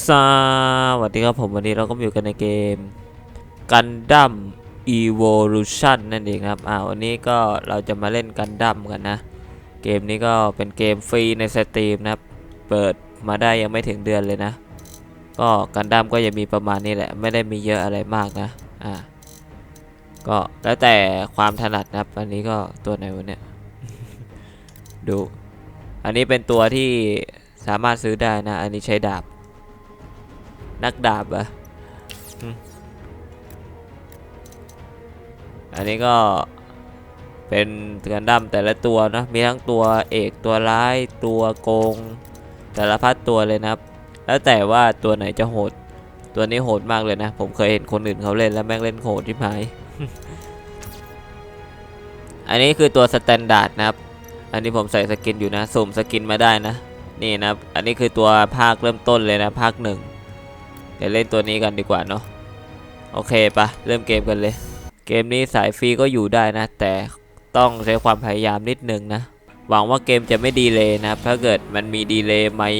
สวัสดีครับผมวันนี้เราก็อยู่กันในเกม Gundam Evolution นั่นเองครับอ่าวันนี้ก็เราจะมาเล่น Gundam กันนะ เกมนี้ก็เป็นเกมฟรีในสตรีมนะครับ เปิดมาได้ยังไม่ถึงเดือนเลยนะ ก็ Gundam ก็ยังมีประมาณนี้แหละ ไม่ได้มีเยอะอะไรมากนะ อ่า ก็แล้วแต่ความถนัดนะครับ อันนี้ก็ตัวไหนวะเนี่ยดู อันนี้เป็นตัวที่สามารถซื้อได้นะ อันนี้ใช้ดาบ นักดาบเหรอะอันนี้ก็เป็นกันดั้มแต่ละตัวนะมีทั้งตัวเอกตัวร้ายตัวโกง แต่ละพัดตัวเลยนะครับ แล้วแต่ว่าตัวไหนจะโหด ตัวนี้โหดมากเลยนะ ผมเคยเห็นคนอื่นเขาเล่นแล้วแม่งเล่นโหดที่หาย อันนี้คือตัวสแตนดาร์ดนะครับ อันนี้ผมใส่สกินอยู่นะสุ่มสกินมาได้นะ นี่นะครับ อันนี้คือตัวภาคเริ่มต้นเลยนะภาคหนึ่ง เดี๋ยวเล่นตัวนี้กันดีกว่าเนาะโอเคปะเริ่มเกมกันเลย เกมนี้สายฟรีก็อยู่ได้นะ แต่ต้องใช้ความพยายามนิดนึงนะ หวังว่าเกมจะไม่ดีเลยนะ ถ้าเกิดมันมีดีเลยไม่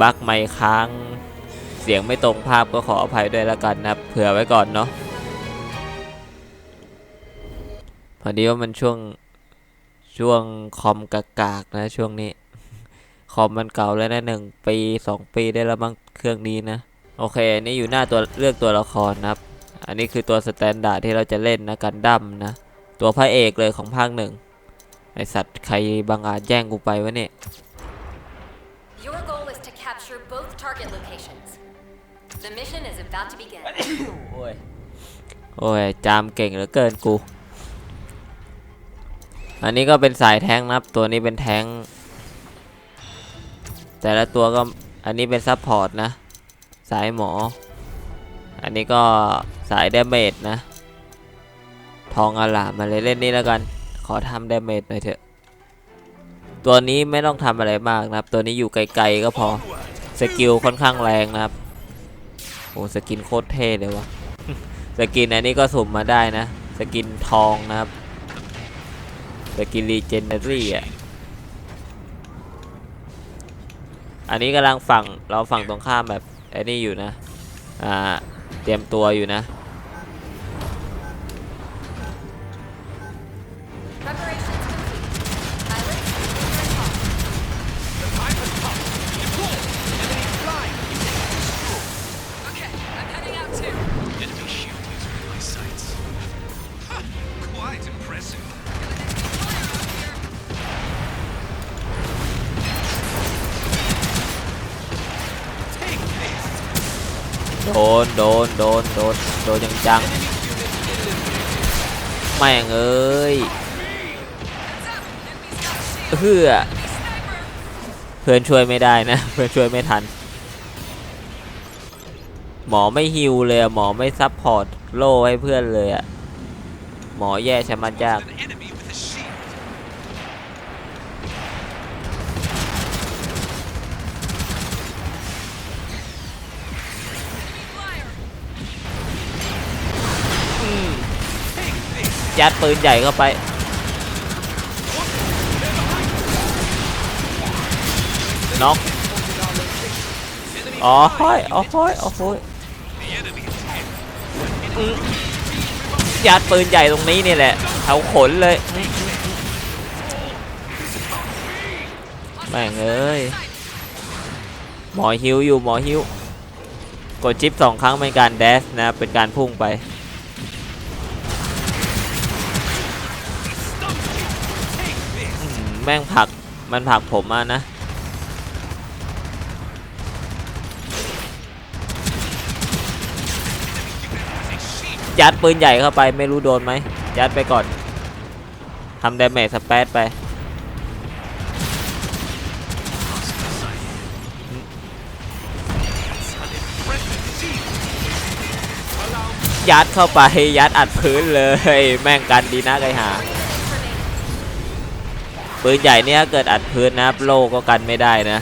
บั๊กไม่ค้าง เสียงไม่ตรงภาพก็ขออภัยด้วยละกันนะเผื่อไว้ก่อนเนาะพอดีว่ามันช่วงช่วงคอมกากๆนะช่วงนี้ คอมมันเก่าแล้วนะหนึ่งปีสองปีได้แล้วมั้งเครื่องนี้นะ โอเคอันนี่อยู่หน้าตัวเลือกตัวละครนะครับ อันนี้คือตัวสแตนดาร์ดที่เราจะเล่นนะกันดั้มนะ ตัวพระเอกเลยของภาคหนึ่งไอสัตว์ใครบางอาจแย่งกูไปวะเนี่ย Your goal is to capture both target locations. The mission is about to begin. โอ้ย โอ้ย จามเก่งเหลือเกินกู อันนี้ก็เป็นสายแท้งนะครับ ตัวนี้เป็นแท้ง แต่ละตัวก็อันนี้เป็นซัพพอร์ตนะ สายหมอ อันนี้ก็สายเดเมจนะ ทองอาลามาเลยเล่นนี่แล้วกัน ขอทำเดเมจหน่อยเถอะ ตัวนี้ไม่ต้องทำอะไรมากนะครับ ตัวนี้อยู่ไกลๆก็พอ สกิลค่อนข้างแรงนะครับ โอ้สกินโคตรเท่เลยวะสกินอันนี้ก็สุ่มมาได้นะ สกินทองนะครับ สกินรีเจนเนอรี่อะ อันนี้กำลังฝั่งเราฝั่งตรงข้ามแบบไอ้นี่อยู่นะ อ่า เตรียมตัวอยู่นะ นโดนโดนโดนโดนยังจังๆแม่งเอ้ยเพื่อเพื่อนช่วยไม่ได้นะ เพื่อนช่วยไม่ทัน หมอไม่ฮิวเลยหมอไม่ซับพอร์ตโล่ให้เพื่อนเลยอะหมอแย่ชะมัดยาก ยัดปืนใหญ่เข้าไป น็อกอ๋อห้อยอ๋อห้อยอ๋อห้อยยัดปืนใหญ่ตรงนี้นี่แหละแถวขนเลยแม่งเอ้ยหมอฮิวอยู่หมอฮิวกดชิปสองครั้งเป็นการแดชนะเป็นการพุ่งไป แม่งผักมันผักผมมานะ ยัดปืนใหญ่เข้าไปไม่รู้โดนไหมยัดไปก่อนทำดาเมจสเปซไปยัดเข้าไปยัดอัดพื้นเลย แม่งกันดีนะไกหา ปืนใหญ่เนี่ยเกิดอัดพื้นนะโลก็กันไม่ได้นะ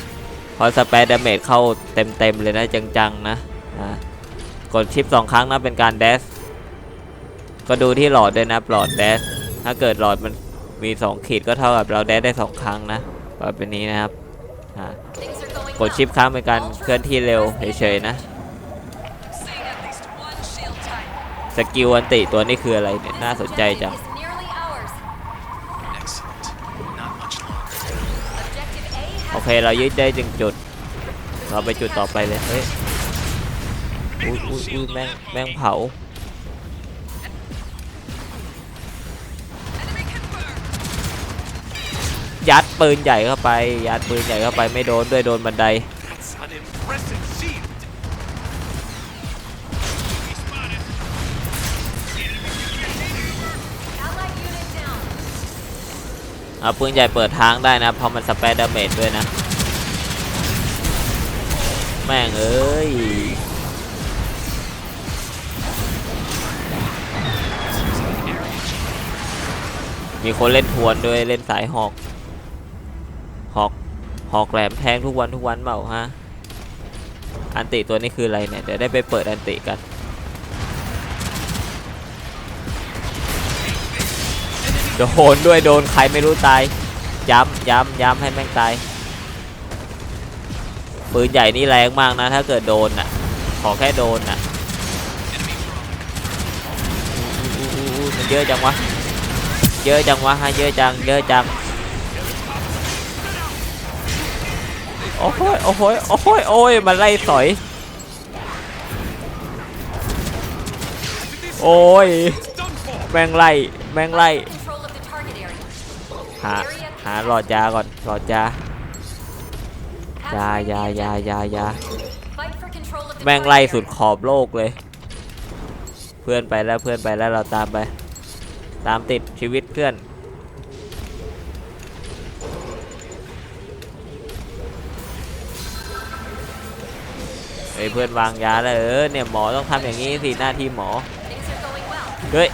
พราะสเปซดเมจเข้าเต็มๆเลยนะจังๆนะกดชิปสองครั้งนะเป็นการแดชก็ดูที่หลอดด้วยนะหลอดแดชถ้าเกิดหลอดมันมี 2 ขีดก็เท่ากับเราแดชได้ 2 ครั้งนะแบบเป็นนี้นะครับกดชิป well. ค้างเป็นการเคลื่อนที่เร็วเฉยๆนะสกิลอันติตัวนี้คืออะไรเนี่ยน่าสนใจจัง เคเรายึดได้จึงจุด เราไปจุดต่อไปเลย เฮ้ยอุ้ยอุ้ยอุ้ยแม่งแม่งเผา ยัดปืนใหญ่เข้าไป ยัดปืนใหญ่เข้าไปไม่โดนด้วยโดนบันได เอาปืนใหญ่เปิดทางได้นะเพราะมันสเปรดดาเมจด้วยนะ แม่งเอ้ยมีคนเล่นทวนด้วยเล่นสายหอกหอกหอกแหลมแทงทุกวันทุกวันเปล่าฮะ อันติตัวนี้คืออะไรเนี่ยเดี๋ยวได้ไปเปิดอันติกัน โดนด้วยโดนใครไม่รู้ตาย ย้ำย้ำย้ำให้แม่งตาย ปืนใหญ่นี่แรงมากนะ ถ้าเกิดโดนน่ะ ขอแค่โดนน่ะมันเยอะจังวะ เยอะจังวะฮะเยอะจัง เยอะจัง โอ้โหยโอ้โหยโอ้โหยโอ้ยมันไล่สอย โอ้ย แม่งไล่ แม่งไล่ หาหาหลอดยาก่อนหลอดยายายายายายาแม่งไล่สุดขอบโลกเลย เพื่อนไปแล้วเพื่อนไปแล้วเราตามไป ตามติดชีวิตเพื่อนเฮ้เพื่อนวางยาแล้วเออเนี่ยหมอต้องทำอย่างนี้สิหน้าที่หมอเฮ้ย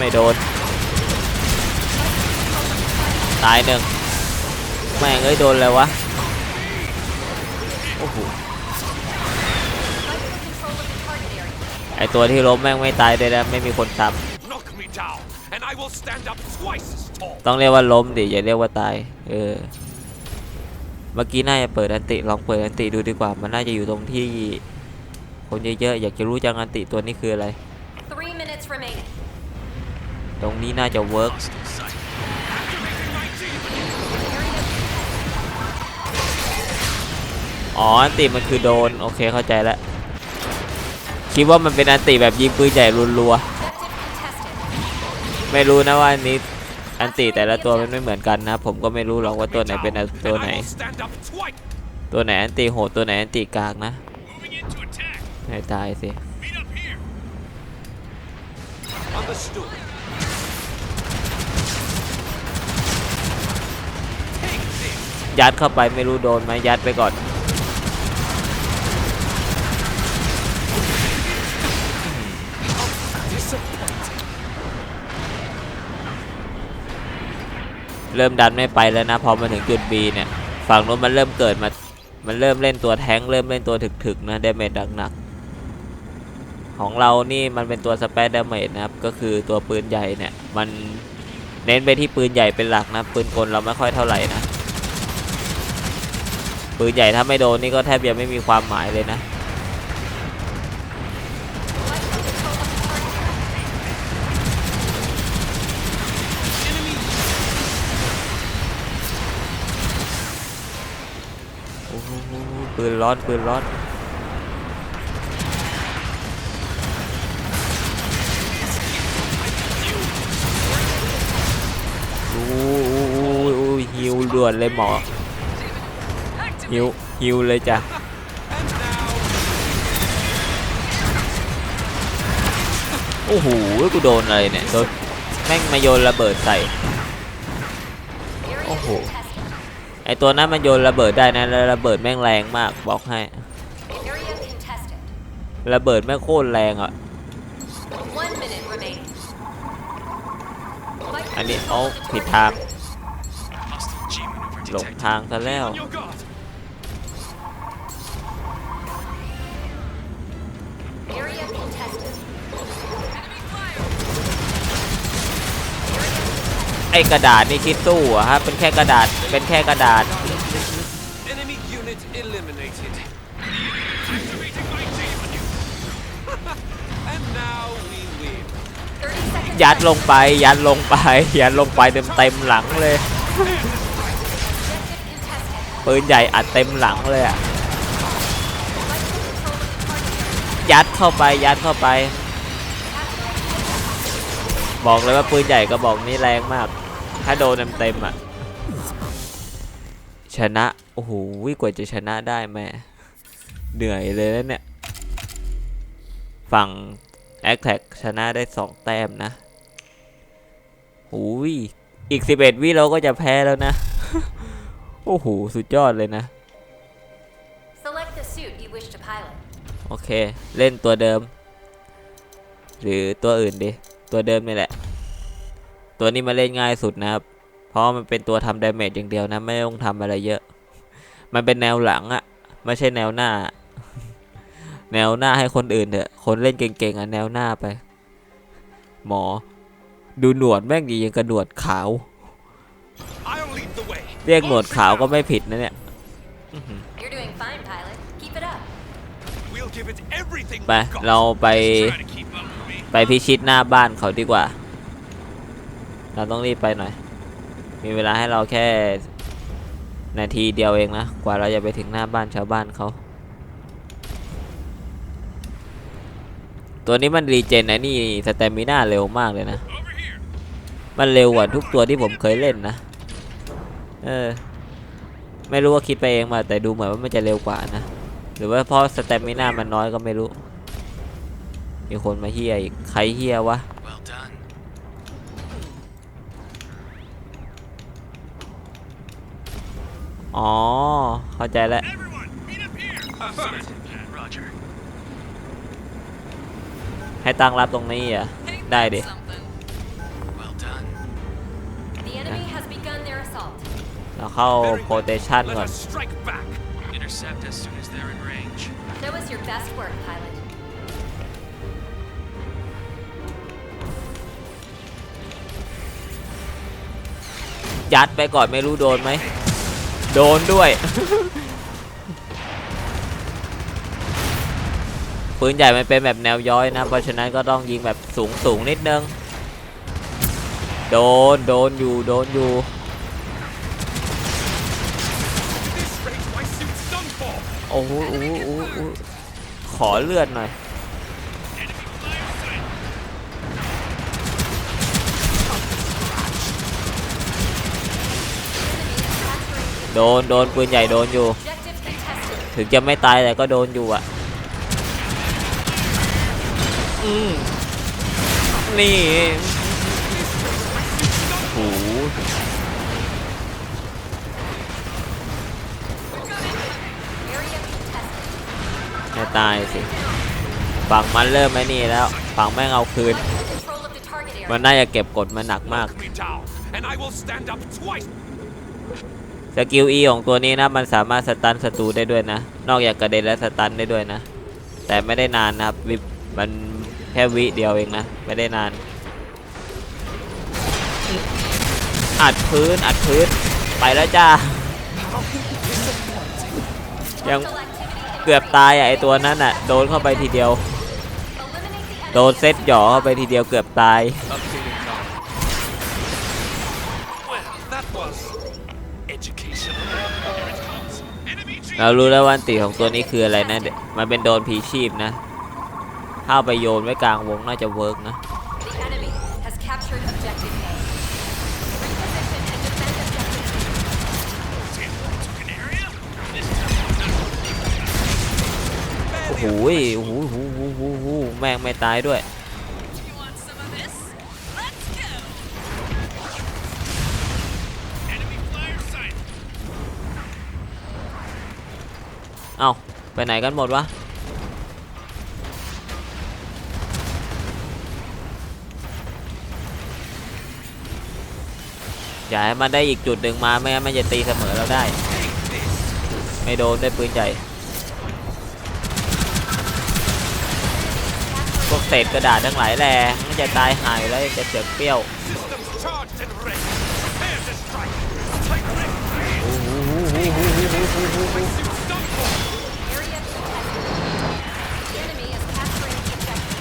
ไม่โดน ตายหนึ่งแม่งเอ้ยโดนเลยวะ โอ้โห Fight for control of the target area. ไอตัวที่ล้มแม่งไม่ตายเลยนะไม่มีคนซ้ Knock me down, and I will stand up twice as tall. ำต้องเรียกว่าล้มดิอย่าเรียกว่าตาย เออ เมื่อกี้น่าจะเปิดอันติลองเปิดอันติดูดีกว่า มันน่าจะอยู่ตรงที่คนเยอะๆ อยากจะรู้จังอันติตัวนี้คืออะไร Three minutes remaining. ตรงนี้น่าจะเวิร์กอ๋อ อันติมันคือโดน โอเคเข้าใจแล้ว คิดว่ามันเป็นอันติแบบยิงปืนใหญ่รัวๆ ไม่รู้นะว่าอันนี้อันติแต่ละตัวมันไม่เหมือนกันนะ ผมก็ไม่รู้หรอกว่าตัวไหนเป็นตัวไหน ตัวไหนอันติโหดตัวไหนอันติกากนะให้ตายสิ ยัดเข้าไปไม่รู้โดนไหมยัดไปก่อนเริ่มดันไม่ไปแล้วนะพอมาถึงจุด B เนี่ยฝั่งนู้นมันเริ่มเกิดมา มันเริ่มเล่นตัวแท้งเริ่มเล่นตัวถึกๆนะเดเมจหนักๆของเรานี่มันเป็นตัวสเปซเดเมจนะครับก็คือตัวปืนใหญ่เนี่ยมันเน้นไปที่ปืนใหญ่เป็นหลักนะปืนกลเราไม่ค่อยเท่าไหร่นะ ปืนใหญ่ถ้าไม่โดนนี่ก็แทบจะไม่มีความหมายเลยนะ ปืนร้อนปืนร้อนโอ้โหโอ้โหฮิวด่วนเลยหมอ ฮิวฮิวเลยจ้ะโอ้โหกูโดนอะไรเนี่ยโดนแม่งมาโยนระเบิดใส่ Area Oh. contested. ไอตัวนั้นมันโยนระเบิดได้นะแล้วระเบิดแม่งแรงมากบอกให้ Area contested. ระเบิดแม่งโคตรแรงอะ One minute remaining. Fight for อันนี้ control เอา of the ผิด target ทาง area. Hostile G maneuver หลง detected. ทางซะแล้ว ไอกระดาษนี่คิดสู้เหรอะฮะเป็นแค่กระดาษเป็นแค่กระดาษ Enemy unit eliminated. Activating my demon. and now we win. 30 seconds. ยัดลงไปยัดลงไปยัดลงไปเต็มเต็มๆหลังเลย Objective contested. ปืนใหญ่อัดเต็มหลังเลยอะ Vital control of the target area. ยัดเข้าไปยัดเข้าไป บอกเลยว่าปืนใหญ่กระบอกนี้แรงมาก ถ้าโดนเต็มเต็มๆอะชนะ โอ้โหกว่าจะชนะได้แม่เหนื่อยเลยนะเนี่ย ฝั่งแอคแท็กชนะได้สองแต้มนะหูยอีก 11 วิเราก็จะแพ้แล้วนะ โอ้โห สุดยอดเลยนะ Select the suit you wish to pilot. โอเค เล่นตัวเดิม หรือตัวอื่นดิ ตัวเดิมนี่แหละ ตัวนี้มาเล่นง่ายสุดนะครับ เพราะมันเป็นตัวทำดาเมจอย่างเดียวนะ ไม่ต้องทำอะไรเยอะ มันเป็นแนวหลังอะไม่ใช่แนวหน้า แนวหน้าให้คนอื่นเถอะ คนเล่นเก่งๆอะแนวหน้าไป หมอ ดูหนวดแม่งดียังกระหนวดขาว I'll lead the way. เรียกหนวดขาวก็ไม่ผิดนะเนี่ย You're doing fine, pilot. Keep it up. We'll give it everything ไป we've got. เราไป ไปพิชิตหน้าบ้านเขาดีกว่า เราต้องรีบไปหน่อย มีเวลาให้เราแค่นาทีเดียวเองนะ กว่าเราจะไปถึงหน้าบ้านชาวบ้านเขา ตัวนี้มันรีเจนไอ้นี่สเตมิน่าเร็วมากเลยนะ มันเร็วกว่าทุกตัวที่ผมเคยเล่นนะ เออ ไม่รู้ว่าคิดไปเองมาแต่ดูเหมือนว่ามันจะเร็วกว่านะ หรือว่าเพราะสเตมิน่ามันน้อยก็ไม่รู้ มีคนมาเฮียอีกใครเฮียวะ Well done. อ๋อ เข้าใจแล้ว Everyone, meet up here. Affirmative. Roger. ให้ตั้งรับตรงนี้อะ Ain't Đây that đi. something? Well done. The enemy has begun their assault. เราเข้า Very โปรเทชัน Let ก่อน us strike back. Intercept as soon as they're in range. That was your best work, pilot. ยัดไปก่อนไม่รู้โดนไหม โดนด้วย ปืนใหญ่มันเป็นแบบแนวย้อยนะ เพราะฉะนั้นก็ต้องยิงแบบสูงสูงนิดนึง โดน โดนอยู่ โดนอยู่ โอ้โหโอ้โหขอเลือดหน่อย โดน โดนปืนใหญ่โดนอยู่ Objective contested. ถึงจะไม่ตายแต่ก็โดนอยู่อะ อืมนี่โอ้โห Area contested. ไม่ตายสิ ฝั่งมันเริ่มไอ้นี่แล้ว ฝั่งแม่งเอาคืน Select control of the target area. มันน่าจะเก็บกดมาหนักมาก สกิล E ของตัวนี้นะมันสามารถสตันศัตรูได้ด้วยนะ นอกจากกระเด็นและสตันได้ด้วยนะ แต่ไม่ได้นานนะครับวิบมันแค่วิเดียวเองนะ ไม่ได้นาน อัดพื้นอัดพื้นไปแล้วจ้า ยังเกือบตายอะไอตัวนั้นอะโดนเข้าไปทีเดียว โดนเซตหย่อเข้าไปทีเดียวเกือบตาย Well, that was เรารู้แล้วว่าอันติของตัวนี้คืออะไรนะเดี๋ยวมันเป็นโดนผีชีพนะถ้าเอาไปโยนไว้กลางวงน่าจะเวิร์กนะ The enemy has captured objective A. Reposition and defend objective B. Damn, took an area. This โอ้โหโอ้โหโอ้โหโอ้โหโอ้โหแม่งไม่ตายด้วย เอาไปไหนกันหมดวะอย่าให้มันได้อีกจุดหนึ่งมาไม่งั้นมันจะตีเสมอเราได้ ไม่โดนได้ปืนใหญ่ พวกเศษกระดาษทั้งหลายแหล่มันจะตายหายแล้วจะเสือเปรี้ยว Area contested. The enemy is capturing the objective.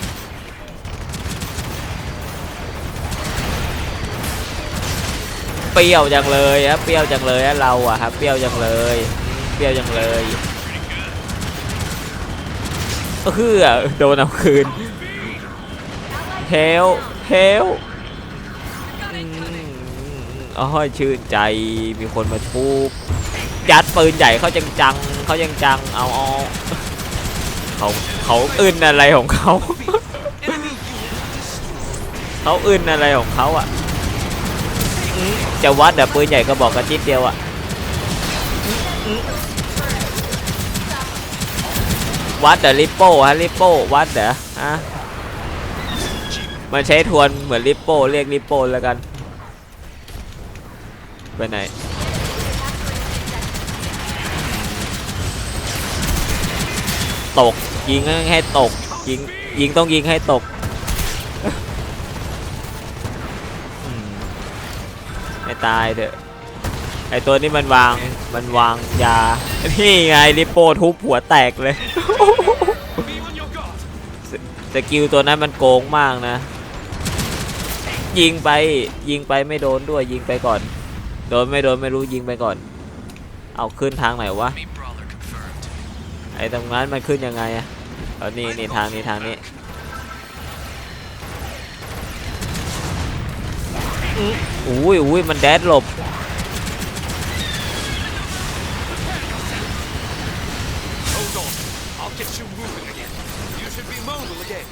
เป รี้ยวจังเลยครับเปรี้ยวจังเลยอะเราอะครับเปรี้ยวจังเลย เปรี้ยวจังเลยเฮือโดนเอาคืนเฮลเฮลอ๋อชื่นใจมีคนมาชุบยัดปืนใหญ่เขาจังจังเขาจังจังเอาเอาเขาเขาอึนอะไรของเขา เขาอึนอะไรของเขาอะ จะวัดแต่ปืนใหญ่ก็บอกกันจิดเดียวอะวัดแต่ลิปโป้ฮะลิปโป้วัดเดอฮะมันใช้ทวนเหมือนลิปโป้เรียกลิปโป้แล้วกันไปไหนตกยิงให้ตกยิงยิงต้องยิงให้ตกอืม ให้ ตายเถอะ ไอตัวนี้มันวาง มันวางยา นี่ไงลิปโปทุบหัวแตกเลย สกิลตัวนั้นมันโกงมากนะ ยิงไปยิงไปไม่โดนด้วยยิงไปก่อน โดนไม่โดนไม่รู้ยิงไปก่อน เอาขึ้นทางไหนวะ ไอตรงนั้นมันขึ้นยังไงอะเอานี่นี่ทางนี้ทางนี้ อื้ออุ้ยอุ้ยมันแดดหลบ Hold on. I'll get you moving again. You should be mobile again.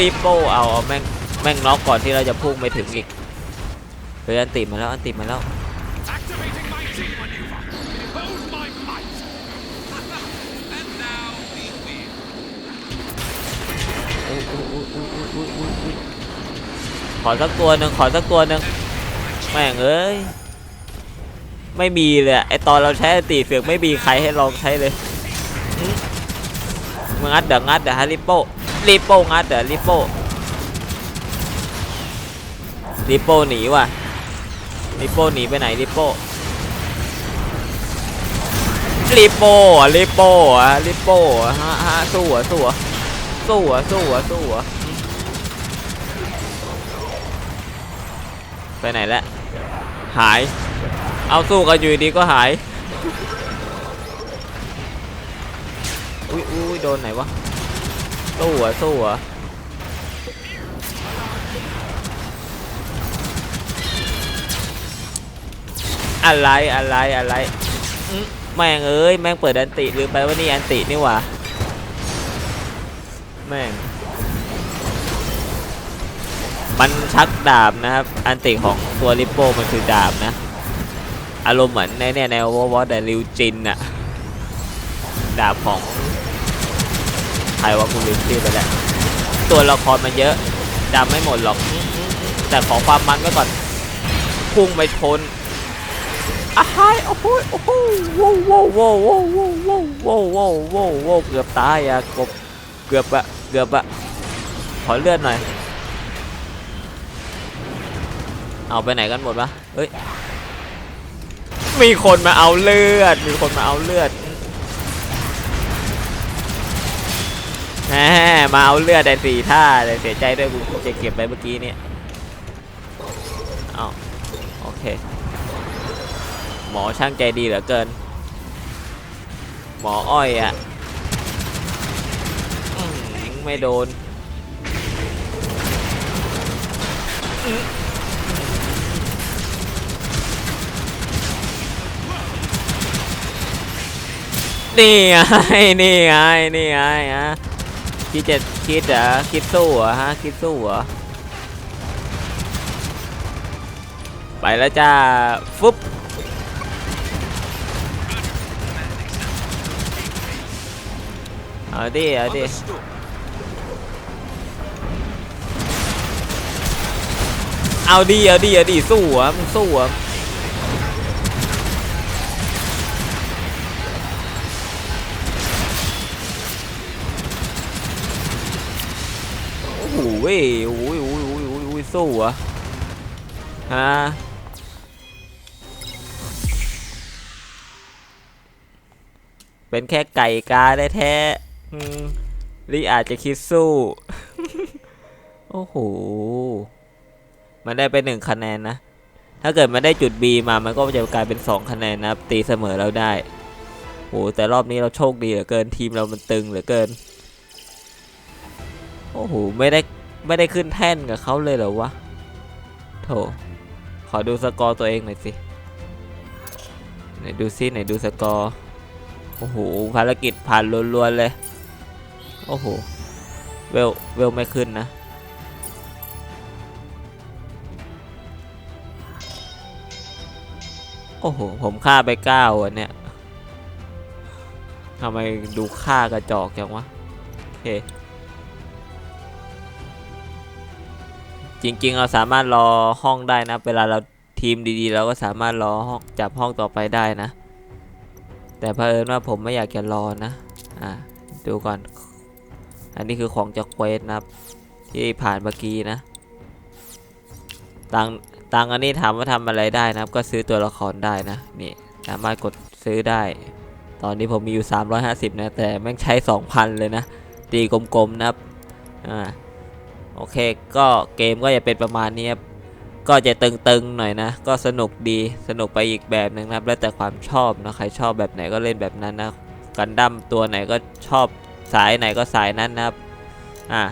รีโป้เอาแม่งแม่งน็อกก่อนที่เราจะพุ่งไปถึงอีกเฮ้ยอันติมาแล้วอันติมาแล้วขอสักตัวหนึ่งขอสักตัวหนึ่งแม่งเอ้ยไม่มีเลยไอตอนเราใช้ตีเสือกไม่มีใครให้ลองใช้เลยมึงอัดเดี๋ยวงัดเดี๋ยวฮาริโป ริปโป้งัดเดี๋ยวริปโป้ริปโป้หนีว่ะริปโป้หนีไปไหนริปโป้ริปโป้อะริปโป้อะริปโป้อะฮะฮะสู้อะสู้อะสู้อะสู้อะสู้อะไปไหนแล้วหาย เอาสู้กันอยู่ดีก็หายอุ้ยอุ้ยโดนไหนวะ สู้อะสู้อะอะไรอะไรอะไรแม่งเอ้ยแม่งเปิดอันติลืมไปว่านี่อันตินี่หว่าแม่งมันชักดาบนะครับ อันติของตัวลิปโป้มันคือดาบนะ อารมณ์เหมือนในเนี่ยในวอวอแต่ริวจินอะดาบของ รว่ากูลืมชื่อไปแล้วตัวละครมันเยอะจำไม่หมดหรอก แต่ขอความมันไว้ก่อนพุ่งไปชนอ้ายโอ้โหโอ้โหโว้วโว้วโว้วโว้วโว้โว้วโว้โว้วโว้โว้วเกือบตายอะกบเกือบอะเกือบอะขอเลือดหน่อย เอาไปไหนกันหมดวะเฮ้ยมีคนมาเอาเลือด มีคนมาเอาเลือด มาเอาเลือดได้สี่ท่าแต่เสียใจด้วยกูจะเก็บไปเมื่อกี้เนี่ยเอาโอเค หมอช่างใจดีเหลือเกิน หมออ้อยอะอื้อหือไม่โดนนี่ไงนี่ไงนี่ไงฮะ คิดจะคิดเหรอคิดสู้เหรอฮะคิดสู้เหรอไปแล้วจ้าฟึบเอาดิเอาดิเอาดีเอาดีเอาดิสู้อะมึงสู้อะ เว้ยโอ้ยโอ้ยโอ้ยโอ้ยโอ้ยสู้เหรอะฮะเป็นแค่ไก่กาได้แท้ลีอาจจะคิดสู้ โอ้โห มันได้ไปหนึ่งคะแนนนะ ถ้าเกิดมันได้จุด B มามันก็จะกลายเป็น 2 คะแนนนะตีเสมอเราได้โหแต่รอบนี้เราโชคดีเหลือเกินทีมเรามันตึงเหลือเกิน โอ้โห ไม่ได้ ไม่ได้ขึ้นแท่นกับเขาเลยเหรอวะ โถ ขอดูสกอร์ตัวเองหน่อยสิ ไหนดูซิไหนดูสกอร์ โอ้โห ภารกิจผ่านล้วนๆเลย โอ้โห เวล เวลไม่ขึ้นนะโอ้โห ผมฆ่าไปเก้าอะเนี่ยทำไมดูฆ่ากระจอกจังวะ โอเค จริงๆ เราสามารถรอห้องได้นะ เวลาเราทีมดีๆ เราก็สามารถรอห้องจับห้องต่อไปได้นะ แต่เผอิญว่าผมไม่อยากจะรอนะ อ่าดูก่อน อันนี้คือของจากเควสนะครับที่ผ่านเมื่อกี้นะตังตังอันนี้ถามว่าทำอะไรได้นะครับ ก็ซื้อตัวละครได้นะนี่สามารถกดซื้อได้ ตอนนี้ผมมีอยู่ 350 นะ แต่แม่งใช้ 2,000 เลยนะ ตีกลมๆนะครับอ่า โอเคก็เกมก็จะเป็นประมาณนี้ครับก็จะตึงๆหน่อยนะ ก็สนุกดีสนุกไปอีกแบบนึงนะครับ แล้วแต่ความชอบนะใครชอบแบบไหนก็เล่นแบบนั้นนะกันดั้มตัวไหนก็ชอบสายไหนก็สายนั้นนะครับอ่า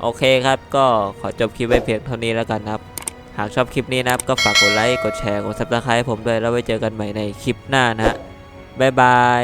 โอเคครับ ก็ขอจบคลิปไว้เพียงเท่านี้แล้วกันนะครับ หากชอบคลิปนี้นะครับ ก็ฝากกดไลค์กดแชร์กดซับสไครต์ให้ผมด้วยแล้วไว้เจอกันใหม่ในคลิปหน้านะฮะบ๊ายบาย